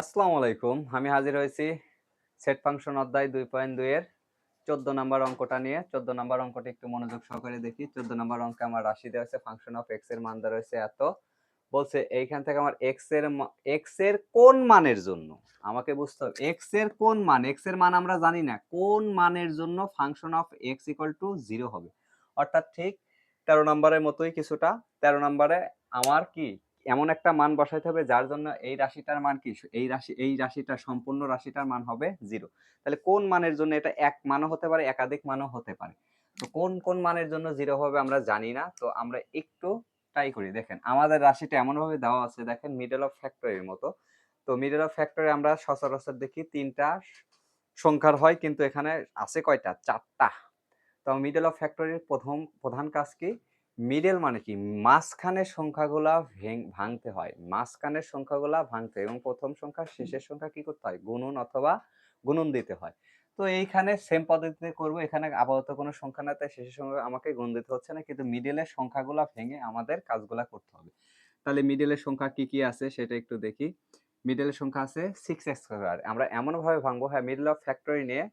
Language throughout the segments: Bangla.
আসসালামু আলাইকুম। আমি হাজির হয়েছি সেট ফাংশন অধ্যায় দুই পয়েন্ট দুই এর চোদ্দ নম্বর অঙ্কটা নিয়ে। চোদ্দ নম্বর অঙ্কটা একটু মনোযোগ সহকারে দেখি। চোদ্দ নম্বর অঙ্কে আমার রাশি দেওয়া হয়েছে ফাংশন অফ এক্সের মান দেওয়া রয়েছে এত। বলছে এইখান থেকে আমার এক্সের এক্সের কোন মানের জন্য? আমাকে বুঝতে হবে এক্সের কোন মান? এক্সের মান আমরা জানি না। কোন মানের জন্য function of x equal to zero হবে? অর্থাৎ ঠিক তেরো নম্বরের মতোই কিছুটা। তেরো নম্বরে আমার কি এমন একটা মান বসাইতে হবে যার জন্য এই রাশিটার মান কি? এই রাশি, এই রাশিটা সম্পূর্ণ রাশিটার মান হবে জিরো তাহলে কোন মানের জন্য এটা এক মানও হতে পারে, একাধিক মানও হতে পারে? তো কোন কোন মানের জন্য জিরো হবে আমরা জানি না। তো আমরা একটু ট্রাই করি। দেখেন, আমাদের রাশিটা এমনভাবে দেওয়া আছে, দেখেন মিডল অফ ফ্যাক্টরির মতো। তো মিডল অফ ফ্যাক্টরি আমরা সচরাচর দেখি তিনটা সংখ্যার হয়, কিন্তু এখানে আছে কয়টা? চারটা। তো মিডল অফ ফ্যাক্টরির প্রথম, প্রধান কাজ কি? মিডল মানে কি? মাঝখানের সংখ্যাগুলা ভাঙতে হয়। মাঝখানের সংখ্যাগুলা ভাঙতে এবং প্রথম সংখ্যা শেষের সংখ্যা কি করতে হয়? গুণন অথবা গুণন দিতে হয়। তো এইখানে সেম পদ্ধতিতে করব এখানে আপাতত কোনো সংখ্যা না তাই শেষের সংখ্যা আমাকে গুণ দিতে হচ্ছে না কিন্তু মিডলের সংখ্যাগুলা ভেঙে আমাদের কাজগুলা করতে হবে। তাহলে মিডলের সংখ্যা কি কি আছে সেটা একটু দেখি। মিডলের সংখ্যা আছে সিক্স এক্স স্কোয়ার আমরা এমনভাবে ভাঙবো হ্যাঁ মিডল অফ ফ্যাক্টরি নিয়ে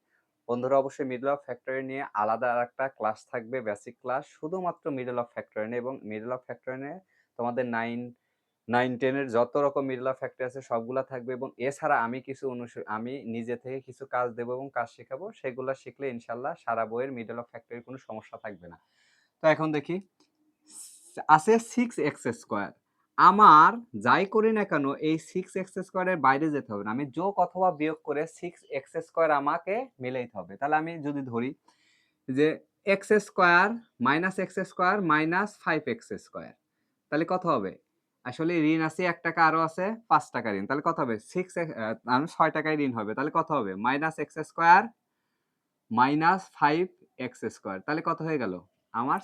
বন্ধুরা অবশ্যই মিডল অফ ফ্যাক্টরি নিয়ে আলাদা আর একটা ক্লাস থাকবে বেসিক ক্লাস শুধুমাত্র মিডল অফ ফ্যাক্টরি নিয়ে এবং মিডল অফ ফ্যাক্টরি নিয়ে তোমাদের নাইন নাইন টেনের যত রকম মিডল অফ ফ্যাক্টরি আছে সবগুলো থাকবে এবং এছাড়া আমি কিছু অনুসরণ আমি নিজে থেকে কিছু কাজ দেবো এবং কাজ শেখাবো, সেগুলো শিখলে ইনশাল্লাহ সারা বইয়ের মিডল অফ ফ্যাক্টরির কোনো সমস্যা থাকবে না। তো এখন দেখি, আছে সিক্স এক্স স্কোয়ার আমার যাই করি না কেন, এই সিক্স এক্স স্কোয়ারের বাইরে যেতে হবে না। আমি যোগ অথবা বিয়োগ করে সিক্স এক্স স্কোয়ার আমাকে মিলাইতে হবে। তাহলে আমি যদি ধরি যে x square minus x square minus five x square তাহলে কত হবে? আসলে ঋণ আছে, এক টাকা আরও আছে, পাঁচ টাকা ঋণ। তাহলে কত হবে? সিক্স ছয় টাকায় ঋণ হবে। তাহলে কত হবে? Minus x square minus five x square তাহলে কত হয়ে গেল? আমার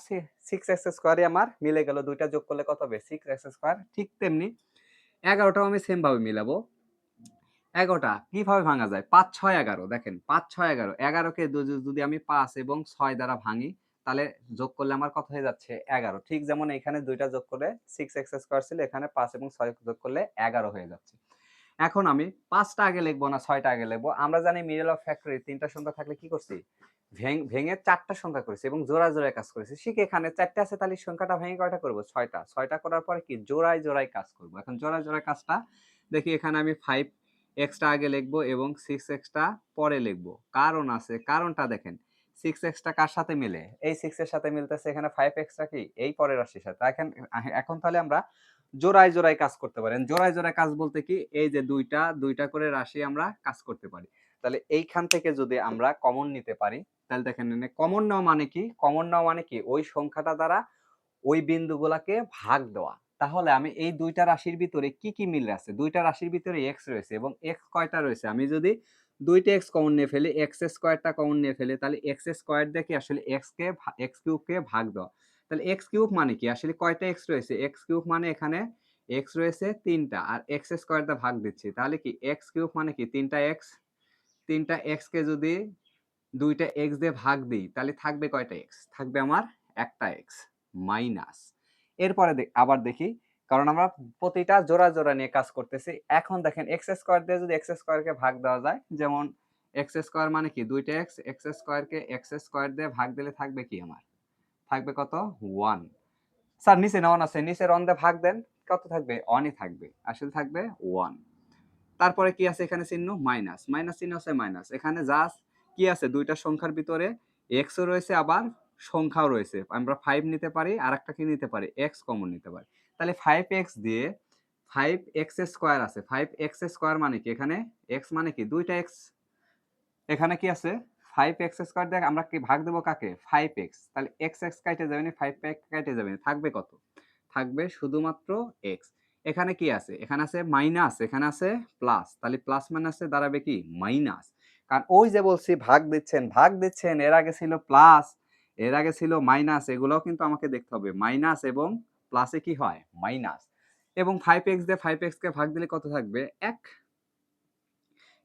সিক্স এক্স স্কোয়ারই আমার মিলে গেল, দুইটা যোগ করলে কত হবে? সিক্স এক্স স্কোয়ার ঠিক তেমনি এগারোটাও আমি সেমভাবে মিলাবো। এগারোটা কীভাবে ভাঙা যায়? পাঁচ, ছয়, এগারো, দেখেন, পাঁচ, ছয়, এগারো। এগারোকে যদি আমি পাঁচ এবং ছয় দ্বারা ভাঙি, তাহলে যোগ করলে আমার কত হয়ে যাচ্ছে? এগারো। ঠিক যেমন এখানে দুইটা যোগ করলে সিক্স এক্স স্কোয়ার ছিল, এখানে পাঁচ এবং ছয় যোগ করলে এগারো হয়ে যাচ্ছে। এখন আমি পাঁচটা আগে লিখব না ছয়টা আগে লিখব? আমরা জানি মিডল অফ ফ্যাক্টরি তিনটা সংখ্যা থাকলে কি করছি? ভেঙে চারটা সংখ্যা করেছি এবং জোড়া জোড়ায় কাজ করেছি। ঠিক এখানে চারটে আছে তাহলে সংখ্যাটা ভেঙে কয়টা করব? ছয়টা। ছয়টা করার পরে কি জোড়ায় জোড়ায় কাজ করব? এখন জোড়ায় জোড়ায় কাজটা দেখি এখানে আমি ফাইভ এক্সটা আগে লিখব এবং সিক্স এক্সটা পরে লিখব। কারণ আছে, কারণটা দেখেন। সিক্স এক্সটা কার সাথে মিলে? এই সিক্স এর সাথে মিলতেছে এখানে ফাইভ এক্সটা কি? এই পরের রাশির সাথে। এখন এখন তাহলে আমরা জোড়ায় জোড়ায় কাজ করতে পারেন জোড়ায় জোড়ায় কাজ বলতে কি? এই যে দুইটা দুইটা করে রাশি আমরা কাজ করতে পারি। তাহলে এইখান থেকে যদি আমরা কমন নিতে পারি তাহলে দেখেন কমন নেওয়া মানে কি? কমন নেওয়া মানে কি? ওই সংখ্যাটা দ্বারা ওই বিন্দুগুলাকে ভাগ দেওয়া। তাহলে আমি এই দুইটা রাশির ভিতরে কি কি মিল আছে? দুইটা রাশির ভিতরে এক্স রয়েছে এবং এক্স কয়টা রয়েছে? আমি যদি দুইটা এক্স কমন নিয়ে ফেলি এক্স স্কোয়ারটা কমন নিয়ে ফেলি, তাহলে এক্স স্কোয়ার দেখে আসলে এক্স কে এক্স কিউবকে ভাগ দেওয়া? তাহলে এক্স কিউব মানে কি? আসলে কয়টা এক্স রয়েছে? এক্স কিউব মানে এখানে এক্স রয়েছে তিনটা আর এক্স স্কোয়ার দা ভাগ দিচ্ছি। তাহলে কি? এক্স কিউব মানে কি? তিনটা এক্স তিনটা এক্স কে যদি দুইটা এক্স দিয়ে ভাগ দিই, তাহলে থাকবে কয়টা এক্স থাকবে আমার একটা এক্স মাইনাস এরপরে আবার দেখি, কারণ আমরা প্রতিটা জোড়া জোড়া নিয়ে কাজ করতেছি। এখন দেখেন এক্স স্কোয়ার দিয়ে যদি এক্স স্কোয়ারকে ভাগ দেওয়া যায়, যেমন এক্স স্কোয়ার মানে কি? দুইটা এক্স এক্স স্কোয়ারকে এক্স স্কোয়ার দিয়ে ভাগ দিলে থাকবে কি আমার? থাকবে কত? ওয়ান স্যার, নিচে না আছে নিচের অন দিয়ে ভাগ দেন, কত থাকবে? অনই থাকবে আসলে থাকবে ওয়ান তারপরে কি আছে এখানে চিহ্ন? মাইনাস মাইনাস চিহ্ন আছে মাইনাস এখানে জাস্ট কি আছে? দুইটা সংখ্যার ভিতরে এক্সও রয়েছে, আবার সংখ্যাও রয়েছে। আমরা ফাইভ নিতে পারি আর একটা কি নিতে পারি? এক্স কমন নিতে পারি। তাহলে ফাইভ এক্স দিয়ে ফাইভ এক্স স্কোয়ার আছে। ফাইভ এক্স স্কোয়ার মানে কি? এখানে এক্স মানে কি? দুইটা এক্স এখানে কি আছে? ফাইভ এক্স স্কোয়ার দেখ, আমরা কি ভাগ দেবো কাকে? ফাইভ এক্স তাহলে এক্স এক্স কাটে যাবে না ফাইভ এক্স কাটে যাবে না। থাকবে কত? থাকবে শুধুমাত্র এক্স এখানে কি আছে? এখানে আছে মাইনাস এখানে আছে প্লাস তাহলে প্লাস মাইনাসে দাঁড়াবে কি? মাইনাস কারণ ওই যে বলছি, ভাগ দিচ্ছেন ভাগ দিচ্ছেন, এর আগে ছিল প্লাস এর আগে ছিল মাইনাস এগুলোও কিন্তু আমাকে দেখতে হবে। মাইনাস এবং প্লাসে কি হয়? মাইনাস এবং ফাইভ এক্স দিয়ে ফাইভ এক্সকে ভাগ দিলে কত থাকবে? এক।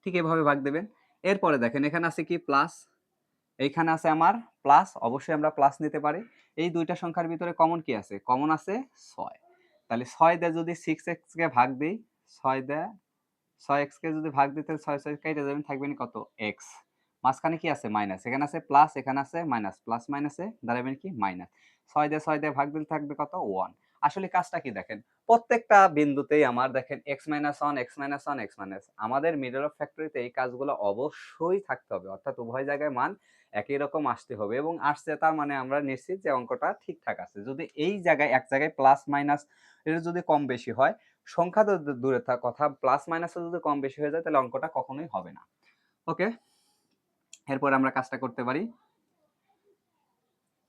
ঠিক এভাবে ভাগ দেবেন। এরপরে দেখেন, এখানে আছে কি? প্লাস এইখানে আছে আমার প্লাস অবশ্যই আমরা প্লাস নিতে পারি। এই দুইটা সংখ্যার ভিতরে কমন কি আছে? কমন আছে ছয়। তাহলে ছয় দিয়ে যদি সিক্স এক্সকে ভাগ দিই, ছয় দেয় ছয় এক্স কে যদি ভাগ দিতে ছয় ছয় কেটে যাবেন থাকবেন কত? এক্স মাঝখানে কি আছে? মাইনাস এখানে আছে প্লাস এখানে আছে মাইনাস প্লাস মাইনাসে দাঁড়াবেন কি? মাইনাস ছয় দিয়ে ছয় দিয়ে ভাগ দিলে থাকবে কত? ওয়ান আসলে কাজটা কি দেখেন? প্রত্যেকটা বিন্দুতেই আমার দেখেন x minus one x minus one x minus আমাদের মিডল অফ ফ্যাক্টরিতে এই কাজগুলো অবশ্যই থাকতে হবে। অর্থাৎ উভয় জায়গায় মান একই রকম আসতে হবে এবং আসছে তার মানে আমরা নিশ্চিত যে অঙ্কটা ঠিকঠাক আছে। যদি এই জায়গায়, এক জায়গায় প্লাস মাইনাস এটা যদি কম বেশি হয় সংখ্যা তো দূরে থাক, কথা প্লাস মাইনাসে যদি কম বেশি হয়ে যায়, তাহলে অঙ্কটা কখনোই হবে না। ওকে এরপর আমরা কাজটা করতে পারি।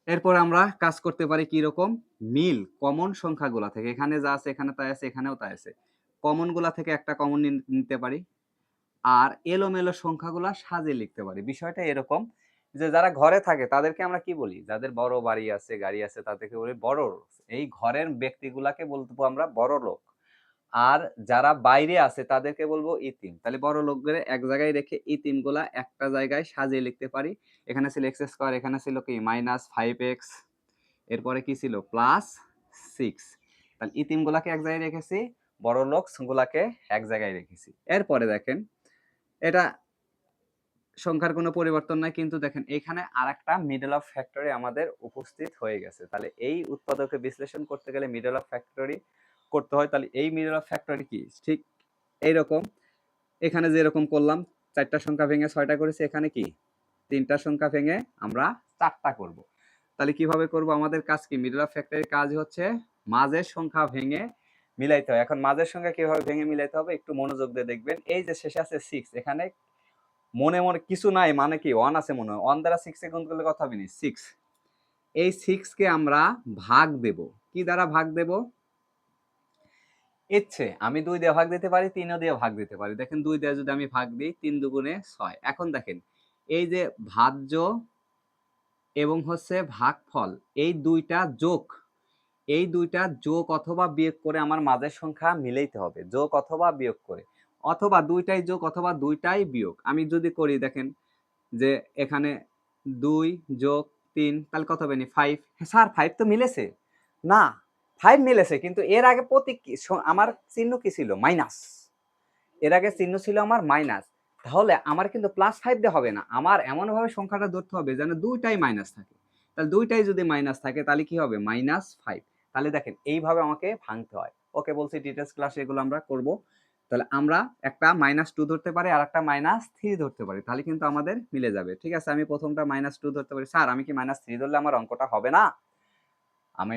এরপর আমরা কাজ করতে পারি কি রকম? মিল কমন সংখ্যাগুলা থেকে। এখানে যা আছে, এখানে তাই আছে, এখানেও তাই আছে। কমনগুলা থেকে একটা কমন নিতে পারি। আর এলোমেলো সংখ্যাগুলা সাজিয়ে লিখতে পারি। বিষয়টা এরকম যে যারা ঘরে থাকে, তাদেরকে আমরা কি বলি? যাদের বড় বাড়ি আছে, গাড়ি আছে, তাদেরকে বলি বড় এই ঘরের ব্যক্তিগুলাকে বলব আমরা বড় লোক। আর যারা বাইরে আছে তাদেরকে বলব ইতিম। তাহলে বড় লোকদের এক জায়গায় রেখে ইতিমগুলা একটা জায়গায় সাজিয়ে লিখতে পারি। এখানে ছিল এক্স স্কোয়ার এখানে ছিল কি? মাইনাস ফাইভ এক্স এরপরে কি ছিল? প্লাস সিক্স তাহলে ইতিম গুলাকে এক জায়গায় রেখেছি, বড় লোক গুলাকে এক জায়গায় রেখেছি। এরপরে দেখেন, এটা সংখ্যার কোনো পরিবর্তন নাই, কিন্তু দেখেন এখানে আরেকটা মিডল অফ ফ্যাক্টরি আমাদের উপস্থিত হয়ে গেছে। তাহলে এই উৎপাদকে বিশ্লেষণ করতে গেলে মিডল অফ ফ্যাক্টরি করতে হয়, তাহলে এই মিডল অফ ফ্যাক্টরি কি? ঠিক এইরকম। এখানে যেরকম করলাম, চারটা সংখ্যা ভেঙে ছয়টা করেছি, এখানে কি? তিনটা সংখ্যা ভেঙে আমরা চারটা করব। তাহলে কীভাবে করব? আমাদের কাজ কি? মিডল অফ ফ্যাক্টরির কাজ হচ্ছে মাঝের সংখ্যা ভেঙে মিলাইতে হয়। এখন মাঝের সংখ্যা কীভাবে ভেঙে মিলাইতে হবে? একটু মনোযোগ দিয়ে দেখবেন। এই যে শেষে আছে সিক্স এখানে মনে মনে কিছু নাই মানে কি? ওয়ান আছে মনে হয়। ওয়ান দ্বারা সিক্সে গুণ করলে কথা হবে সিক্স এই সিক্সকে আমরা ভাগ দেব। কি দ্বারা ভাগ দেব? ইচ্ছে, আমি দুই দিয়ে ভাগ দিতে পারি, তিনও দিয়ে ভাগ দিতে পারি। দেখেন দুই দিয়ে যদি আমি ভাগ দিই, তিন দুগুণে ছয়। এখন দেখেন, এই যে ভাজ্য এবং হচ্ছে ভাগফল, এই দুইটা যোগ, এই দুইটা যোগ অথবা বিয়োগ করে আমার মাঝের সংখ্যা মিলাইতে হবে, যোগ অথবা বিয়োগ করে। অথবা দুইটাই যোগ অথবা দুইটাই বিয়োগ। আমি যদি করি, দেখেন যে এখানে দুই যোগ তিন, তাহলে কত হবে? ফাইভ স্যার ফাইভ তো মিলেছে। না ফাইভ মিলেছে, কিন্তু এর আগে? স- আমার চিহ্ন কি ছিল? মাইনাস। এর আগে চিহ্ন ছিল আমার মাইনাস। তাহলে আমার কিন্তু প্লাস ফাইভ দিয়ে হবে না। আমার এমনভাবে সংখ্যাটা ধরতে হবে যেন দুইটাই মাইনাস থাকে। তাহলে দুইটাই যদি মাইনাস থাকে, তাহলে কি হবে? মাইনাস ফাইভ তাহলে দেখেন, এইভাবে আমাকে ভাঙতে হয়। ওকে, বলছি ডিটেলস ক্লাস এগুলো আমরা করব। তাহলে আমরা একটা মাইনাস টু ধরতে পারি, আর একটা মাইনাস থ্রি ধরতে পারি। তাহলে কিন্তু আমাদের মিলে যাবে। ঠিক আছে, আমি প্রথমটা মাইনাস টু ধরতে পারি। স্যার, আমি কি মাইনাস থ্রি ধরলে আমার অঙ্কটা হবে না? আমি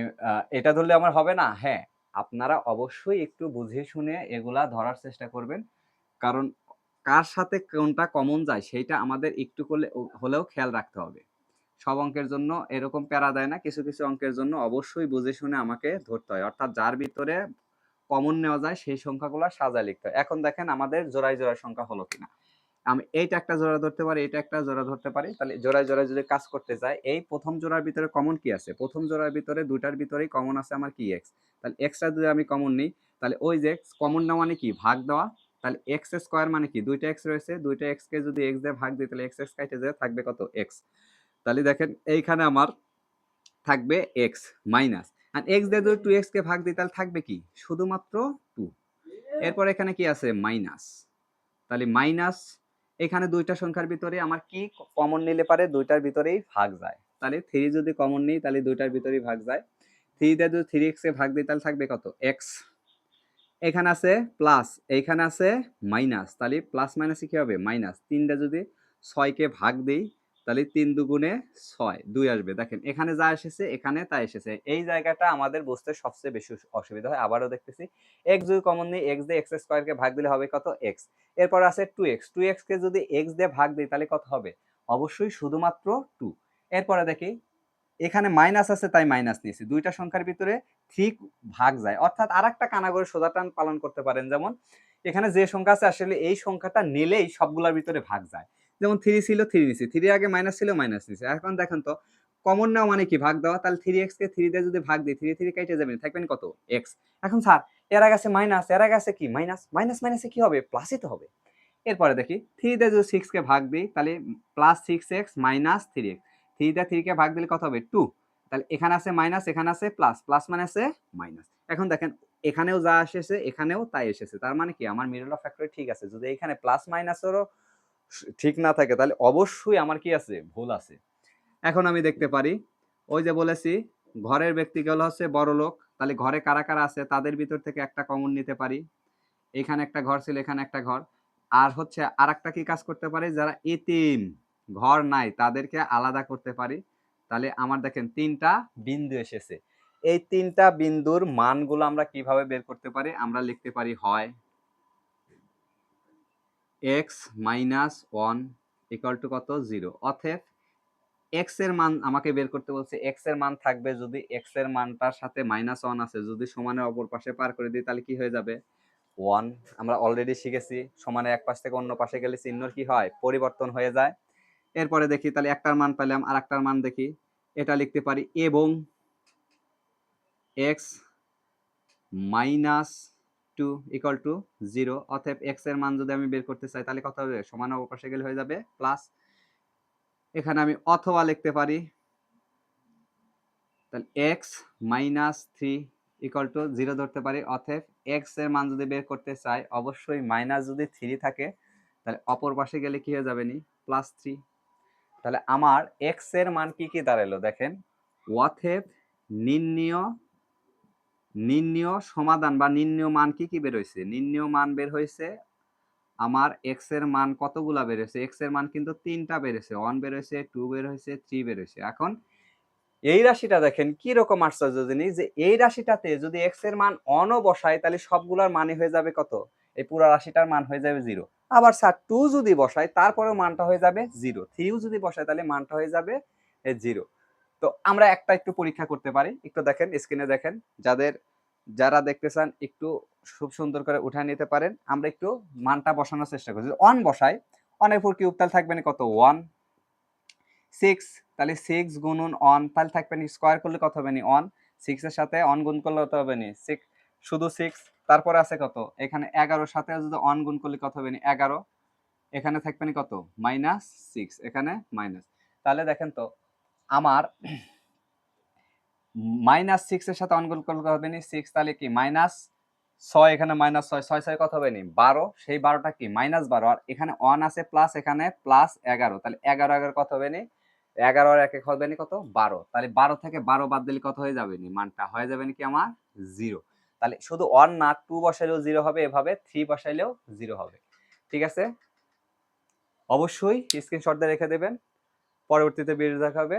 এটা ধরলে আমার হবে না? হ্যাঁ আপনারা অবশ্যই একটু বুঝে শুনে এগুলা ধরার চেষ্টা করবেন। কারণ কার সাথে কোনটা কমন যায় সেইটা আমাদের একটু করলে, হলেও খেয়াল রাখতে হবে। সব অঙ্কের জন্য এরকম প্যারা দেয় না, কিছু কিছু অঙ্কের জন্য অবশ্যই বুঝে শুনে আমাকে ধরতে হয়। অর্থাৎ যার ভিতরে কমন নেওয়া যায় সেই সংখ্যাগুলো সাজায় লিখতে হয়। এখন দেখেন আমাদের জোড়ায় জোড়ায় সংখ্যা হলো কিনা। আমি এইটা একটা জোড়া ধরতে পারি এটা একটা জোড়া ধরতে পারি। তাহলে জোড়ায় জোড়ায় যদি কাজ করতে চাই এই প্রথম জোড়ার ভিতরে কমন কি আছে? প্রথম জোড়ার ভিতরে দুইটার ভিতরেই কমন আছে আমার কি এক্স তাহলে এক্সটা যদি আমি কমন নিই, তাহলে ওই যে এক্স কমন নেওয়া মানে কি? ভাগ দেওয়া। তাহলে এক্স স্কোয়ার মানে কি? দুইটা এক্স রয়েছে, দুইটা এক্স কে যদি এক্স দিয়ে ভাগ দিই, তাহলে এক্স এক্স কাটে যায়, থাকবে কত এক্স তাহলে দেখেন এইখানে আমার থাকবে এক্স মাইনাস আর এক্স দিয়ে যদি টু এক্স কে ভাগ দিই, তাহলে থাকবে কি? শুধুমাত্র টু এরপর এখানে কি আছে? মাইনাস তাহলে মাইনাস এখানে দুইটা সংখ্যার ভিতরে আমার কি কমন নিলে পারে, দুইটার ভিতরেই ভাগ যায়। তাহলে থ্রি যদি কমন নিই, তাহলে দুইটার ভিতরেই ভাগ যায়। থ্রি দিয়ে যদি থ্রি এক্সে ভাগ দিই, তাহলে থাকবে কত? এক্স এখানে আছে প্লাস এইখানে আছে মাইনাস তাহলে প্লাস মাইনাসে কী হবে? মাইনাস তিনটা যদি ছয়কে ভাগ দিই তাহলে তিন দুগুণে ছয়, দুই আসবে। দেখেন, এখানে যা এসেছে, এখানে তা এসেছে। এই জায়গাটা আমাদের বুঝতে সবচেয়ে বেশি অসুবিধা হয়। আবারও দেখতেছি এক্স যদি কমন নিই এক্স দিয়ে এক্স স্কোয়ারকে ভাগ দিলে হবে কত? এক্স এরপর আছে টু এক্স টু এক্স কে যদি এক্স দিয়ে ভাগ দিই, তাহলে কত হবে? অবশ্যই শুধুমাত্র টু এরপরে দেখি, এখানে মাইনাস আছে, তাই মাইনাস নিয়েছি। দুইটা সংখ্যার ভিতরে থ্রি ভাগ যায়। অর্থাৎ আর একটা কানাগরে সোজা টান পালন করতে পারেন। যেমন, এখানে যে সংখ্যা আছে, আসলে এই সংখ্যাটা নিলেই সবগুলোর ভিতরে ভাগ যায়। যেমন থ্রি ছিল থ্রি নিছি। থ্রি আগে মাইনাস ছিল মাইনাস নিছি। এখন দেখেন তো কমন নেওয়া মানে কি? ভাগ দেওয়া, তাহলে থ্রি এক্স কে থ্রি দিয়ে যদি ভাগ দিই থ্রি থ্রি কেটে যাবেন থাকবেন কত? এক্স এখন স্যার এর আগে আছে মাইনাস এর আগে আছে কি? মাইনাস মাইনাস মাইনাসে কি হবে? প্লাসই তো হবে। এরপরে দেখি থ্রি দিয়ে যদি সিক্স কে ভাগ দিই, তাহলে plus six x minus three x three দিয়ে থ্রি কে ভাগ দিলে কত হবে? টু তাহলে এখানে আছে মাইনাস এখানে আছে প্লাস প্লাস মানে আছে মাইনাস এখন দেখেন, এখানেও যা এসেছে, এখানেও তাই এসেছে। তার মানে কি? আমার মিডল অফ ফ্যাক্টরি ঠিক আছে। যদি এখানে প্লাস মাইনাসেরও ঠিক না থাকে, তাহলে অবশ্যই আমার কি আছে? ভুল আছে। এখন আমি দেখতে পারি, ওই যে বলেছি, ঘরের ব্যক্তিগুলো হচ্ছে বড় লোক, তাহলে ঘরে কারা কারা আছে? তাদের ভিতর থেকে একটা কমন নিতে পারি। এখানে একটা ঘর ছিল, এখানে একটা ঘর। আর হচ্ছে আর একটা কি কাজ করতে পারি? যারা এতিম, ঘর নাই, তাদেরকে আলাদা করতে পারি। তাহলে আমার দেখেন, তিনটা বিন্দু এসেছে। এই তিনটা বিন্দুর মানগুলো আমরা কীভাবে বের করতে পারি? আমরা লিখতে পারি হয়। X minus one equal to কত? জিরো অথব এক্সের মান আমাকে বের করতে বলছে এক্সের মান থাকবে যদি এক্সের মানটার সাথে মাইনাস ওয়ান আছে, যদি সমানের অপর পাশে পার করে দিই, তাহলে কি হয়ে যাবে? ওয়ান আমরা অলরেডি শিখেছি, সমানে এক পাশ থেকে অন্য পাশে গেলে চিহ্নর কি হয়? পরিবর্তন হয়ে যায়। এরপরে দেখি, তাহলে একটার মান পেলাম, আর একটার মান দেখি। এটা লিখতে পারি, এবং x minus two equal to zero অতএব এক্সের মান যদি আমি বের করতে চাই, তাহলে কত হবে? সমান অবকাশে গেলে হয়ে যাবে প্লাস এখানে আমি অথবা লিখতে পারি, তাহলে x minus three equal to zero ধরতে পারি, অতএব এক্সের মান যদি বের করতে চাই, অবশ্যই মাইনাস যদি থ্রি থাকে, তাহলে অপর পাশে গেলে কি হয়ে যাবে নি? প্লাস থ্রি তাহলে আমার এক্সের মান কি কি দাঁড়াল দেখেন? অথেব নির্ণীয় নির্ণীয় সমাধান বা নির্ণীয় মান কি কি বের হয়েছে নির্ণীয় মান বের হয়েছে আমার এক্সের মান কতগুলা বের হয়েছে এক্সের মান কিন্তু তিনটা বের হয়েছে ওয়ান বের হয়েছে টু বের হয়েছে থ্রি বের হয়েছে এখন এই রাশিটা দেখেন কি রকম আশ্চর্য জিনিস যে এই রাশিটাতে যদি এক্সের মান অনও বসাই তাহলে সবগুলোর মানে হয়ে যাবে কত? এই পুরো রাশিটার মান হয়ে যাবে জিরো আবার স্যার টু যদি বসাই তারপরেও মানটা হয়ে যাবে জিরো থ্রিও যদি বসাই তাহলে মানটা হয়ে যাবে জিরো তো আমরা একটা একটু পরীক্ষা করতে পারি। একটু দেখেন স্ক্রিনে দেখেন। যাদের, যারা দেখতে চান, একটু খুব সুন্দর করে উঠায় নিতে পারেন। আমরা একটু মানটা বসানোর চেষ্টা করি ওয়ান বসাই অনেক উপর কিউব তাহলে থাকবে না কত? ওয়ান সিক্স তাহলে সিক্স গুণন অন তাহলে থাকবে না স্কোয়ার করলে কত হবে নি অন সিক্স এর সাথে অন গুণ করলে কত হবে নি? সিক্স শুধু সিক্স তারপরে আছে কত? এখানে এগারোর সাথে যদি অন গুণ করলে কত হবে নি? এগারো। এখানে থাকবেন কত? মাইনাস সিক্স এখানে মাইনাস তাহলে দেখেন তো আমার মাইনাস সিক্স এর সাথে অনগুণ করলে হবে নি? সিক্স তাহলে কি? মাইনাস ছয় এখানে মাইনাস ছয় ছয় ছয় কত হবে নি? বারো। সেই বারোটা কি? মাইনাস বারো। আর এখানে ওয়ান আছে প্লাস এখানে প্লাস এগারো। তাহলে এগারো এগারো কত হবে নি? এগারো আর এক এক হবে নি কত? বারো। তাহলে বারো থেকে বারো বাদ দিলে কত হয়ে যাবে নি? মানটা হয়ে যাবে নাকি আমার? জিরো তাহলে শুধু ওয়ান না টু বসাইলেও জিরো হবে, এভাবে থ্রি বসাইলেও জিরো হবে। ঠিক আছে? অবশ্যই স্ক্রিনশট দিয়ে রেখে দেবেন। পরবর্তীতে ভিডিও দেখা হবে।